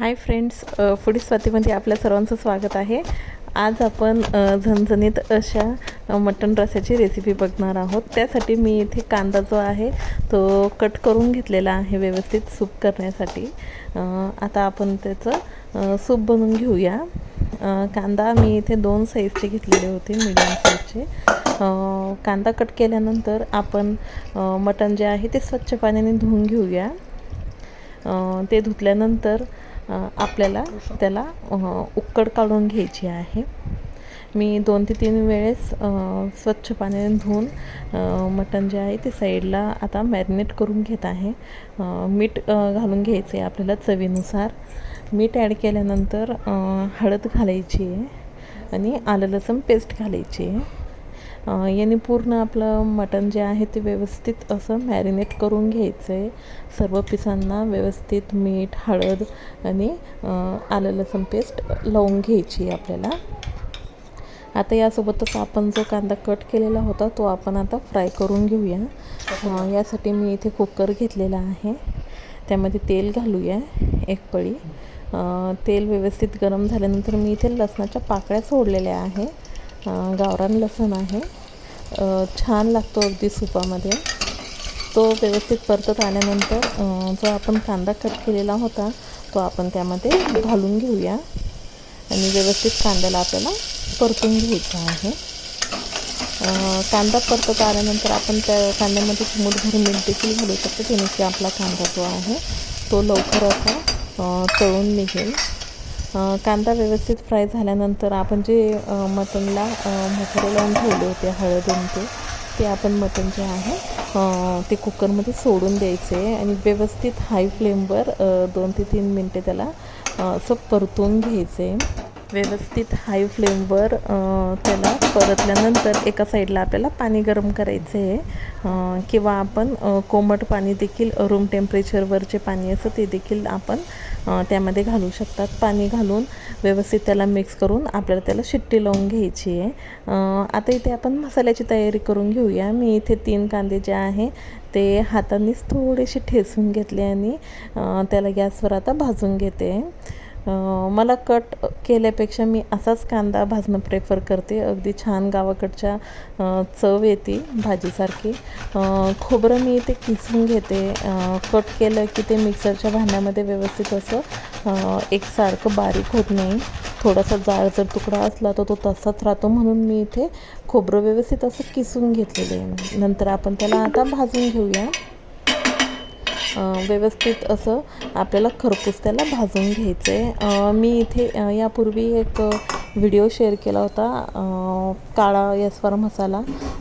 Hi friends foodie स्वातीमध्ये आपल्या सर्वांचं स्वागत आहे. आज आपण झणझणीत अशा मटण रस्याची रेसिपी बघणार आहोत. त्यासाठी मी इथे कांदा जो आहे तो कट करून घेतलेला आहे व्यवस्थित सूप करण्यासाठी. आता आपण त्याचं सूप बनवून घेऊया. कांदा मी इथे दोन साईजचे घेतलेले होते मीडियम साईजचे कांदा कट केल्यानंतर आपण मटण जे आहे ते स्वच्छ पाण्याने धुवून घेऊया. ते धुतल्यानंतर आपल्याला त्याला उकड काढून घ्यायची आहे. मी दोन ते तीन वेळेस स्वच्छ पाण्याने धुवून मटण जे आहे ते साईडला आता मॅरिनेट करून घेत आहे. मीठ घालून घ्यायचं आहे आपल्याला चवीनुसार. मीठ ॲड केल्यानंतर हळद घालायची आहे आणि आलं लसूण पेस्ट घालायची आहे. याने पूर्ण आपलं मटण जे आहे ते व्यवस्थित असं मॅरिनेट करून घ्यायचं आहे. सर्व पिसांना व्यवस्थित मीठ हळद आणि आलं लसूण पेस्ट लावून घ्यायची आहे आपल्याला. आता यासोबतच आपण जो कांदा कट केलेला होता तो आपण आता फ्राय करून घेऊया. यासाठी मी इथे कुकर घेतलेला आहे. त्यामध्ये तेल घालूया एक पळी. तेल व्यवस्थित गरम झाल्यानंतर मी इथे लसणाच्या पाकळ्या सोडलेल्या आहे. गावरान लसूण आहे. छान लागतो अगदी सुपामध्ये. तो व्यवस्थित परतत आल्यानंतर जो आपण कांदा कट केलेला होता तो आपण त्यामध्ये घालून घेऊया. आणि व्यवस्थित कांद्याला आपल्याला परतून घ्यायचा आहे. कांदा परतत आल्यानंतर आपण त्या कांद्यामध्ये चिमूटभर मीठ देखील घालू शकतो. जेणे की आपला कांदा जो आहे तो लवकर असा तळून निघेल. कांदा व्यवस्थित फ्राय झाल्यानंतर आपण जे मटनला मटणला मसाले लावून ठेवले होते हळद ते ते आपण मटण जे आहे ते कुकरमध्ये सोडून द्यायचे आणि व्यवस्थित हाय फ्लेमवर दोन ते तीन मिनटे त्याला असं परतून घ्यायचं. आहे व्यवस्थित हाय फ्लेमवर त्याला परतल्यानंतर एका साईडला आपल्याला पाणी गरम करायचं आहे किंवा आपण कोमट पाणी देखील रूम टेम्परेचरवरचे पाणी असतं ते देखील आपण त्यामध्ये घालू शकतात. पाणी घालून व्यवस्थित त्याला मिक्स करून आपल्याला त्याला शिट्टी लावून घ्यायची आहे. आता इथे आपण मसाल्याची तयारी करून घेऊया. मी इथे तीन कांदे जे आहे ते हातानेच थोडेसे ठेसून घेतले आणि त्याला गॅसवर आता भाजून घेते. मला कट केल्यापेक्षा मी असाच कांदा भाजणं प्रेफर करते. अगदी छान गावाकडच्या चव येते भाजीसारखी. खोबरं मी इथे किसून घेते. कट केलं की ते मिक्सरच्या भांड्यामध्ये व्यवस्थित असं एकसारखं बारीक होत नाही. थोडासा जाळ जर तुकडा असला तर तो तसाच राहतो म्हणून मी इथे खोबरं व्यवस्थित असं किसून घेतलेलं आहे. नंतर आपण त्याला आता भाजून घेऊया. व्यवस्थित असं आपल्याला खरपूस त्याला भाजून घ्यायचं आहे मी इथे यापूर्वी एक व्हिडिओ शेअर केला होता काळा यस्वार मसाला.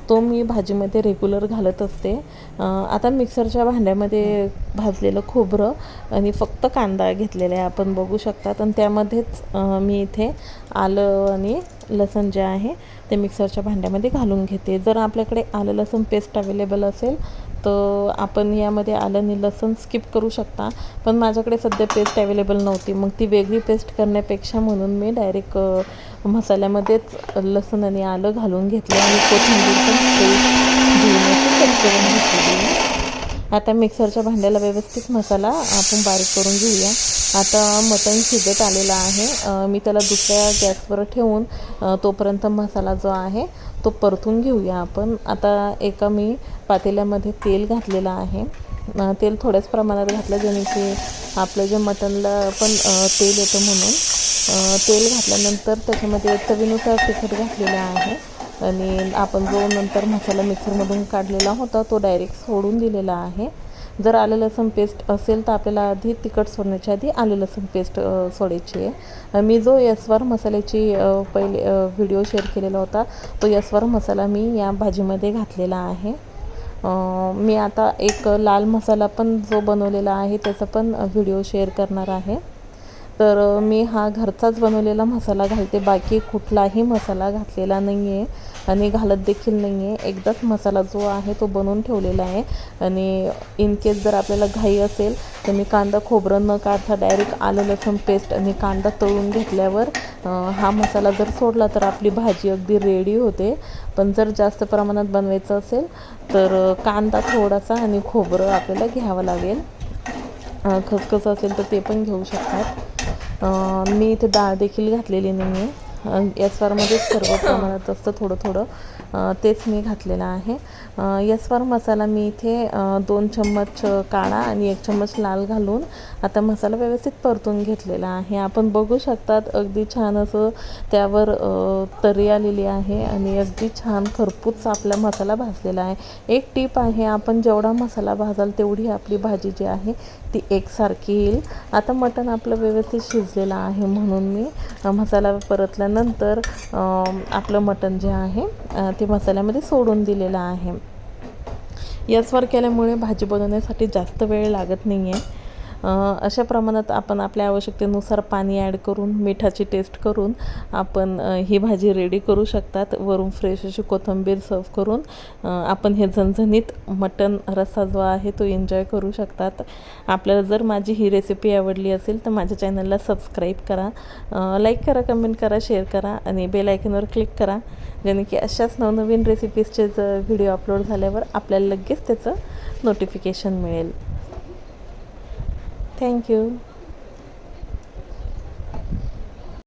तो मी भाजीमध्ये रेग्युलर घालत असते. आता मिक्सरच्या भांड्यामध्ये भाजलेलं खोबरं आणि फक्त कांदा घेतलेला आहे आपण बघू शकतात. आणि त्यामध्येच मी इथे आलं आणि लसण जे आहे ते मिक्सरच्या भांड्यामध्ये घालून घेते. जर आपल्याकडे आलं लसूण पेस्ट अवेलेबल असेल तर आपण यामध्ये आलं आणि लसूण स्किप करू शकता. पण माझ्याकडे सध्या पेस्ट अवेलेबल नव्हती. मग ती वेगळी पेस्ट करण्यापेक्षा म्हणून मी डायरेक्ट मसाल्यामध्येच लसूण आणि आलं घालून घेतलं आणि कोथिंबीर पण पेस्ट करून घेतलेली आता मिक्सरच्या भांड्याला व्यवस्थित मसाला आपण बारीक करून घेऊया. आता मटण शिजत आलेलं आहे. मी त्याला दुसऱ्या गॅसवर ठेवून तोपर्यंत मसाला जो आहे तो परतून घेऊया आपण. आता एका मी पातेल्यामध्ये तेल घातलेलं आहे. तेल थोड्याच प्रमाणात घातलं जेणे की आपलं जे मटणला पण तेल येतं म्हणून. तेल घातल्यानंतर त्याच्यामध्ये चवीनुसार तिखट घातलेलं आहे. आणि आपण जो नंतर मसाला मिक्सरमधून काढलेला होता तो डायरेक्ट सोडून दिलेला आहे. जर आलं लसूण पेस्ट असेल तर आपल्याला आधी तिखट सोडण्याच्या आधी आलं लसूण पेस्ट सोडायची आहे. मी जो यस्वार मसाल्याची पहिले व्हिडिओ शेअर केलेला होता तो यस्वार मसाला मी या भाजीमध्ये घातलेला आहे. मी आता एक लाल मसाला पण जो बनवलेला आहे त्याचा पण व्हिडिओ शेअर करणार आहे. तर मी हा घरचाच बनवलेला मसाला घालते. बाकी कुठलाही मसाला घातलेला नाही आहे आणि घालत देखील नाही आहे एकदाच मसाला जो आहे तो बनवून ठेवलेला आहे. आणि इन केस जर आपल्याला घाई असेल तर मी कांदा खोबरं न काढता डायरेक्ट आलं लसूण पेस्ट आणि कांदा तळून घेतल्यावर हा मसाला जर सोडला तर आपली भाजी अगदी रेडी होते. पण जर जास्त प्रमाणात बनवायचं असेल तर कांदा थोडासा आणि खोबरं आपल्याला घ्यावं लागेल. खसखस असेल तर ते पण घेऊ शकतात. मी इथे डाळ देखील घातलेली नाही आहे यस्वारमध्येच सर्व प्रमाणात असतं थोडं थोडं. तेच मी घातलेलं आहे. यस्वार मसाला मी इथे दोन चम्मच काळा आणि एक चम्मच लाल घालून आता मसाला व्यवस्थित परतून घेतलेला आहे. आपण बघू शकतात अगदी छान असं त्यावर तरी आलेली आहे आणि अगदी छान खरपूच आपला मसाला भाजलेला आहे. एक टीप आहे आपण जेवढा मसाला भाजाल तेवढी आपली भाजी जी आहे ती एकसारखी येईल. आता मटण आपलं व्यवस्थित शिजलेलं आहे म्हणून मी मसाला परतला अम, आपलं मटण जे आहे ते मसाल्यामध्ये सोडून दिलेलं आहे. याचवर केल्यामुळे भाजी बनवण्यासाठी जास्त वेळ लागत नाही आहे अशा प्रमाणात आपण आपल्या आवश्यकतेनुसार पाणी ॲड करून मिठाची टेस्ट करून आपण ही भाजी रेडी करू शकतात. वरून फ्रेश अशी कोथिंबीर सर्व करून आपण हे झणझणीत मटण रस्सा जो आहे तो एन्जॉय करू शकतात. आपल्याला जर माझी ही रेसिपी आवडली असेल तर माझ्या चॅनलला सबस्क्राईब करा. लाईक करा कमेंट करा शेअर करा आणि बेल आयकनवर क्लिक करा. जेणे की अशाच नवनवीन रेसिपीजचे जर व्हिडिओ अपलोड झाल्यावर आपल्याला लगेच त्याचं नोटिफिकेशन मिळेल. Thank you.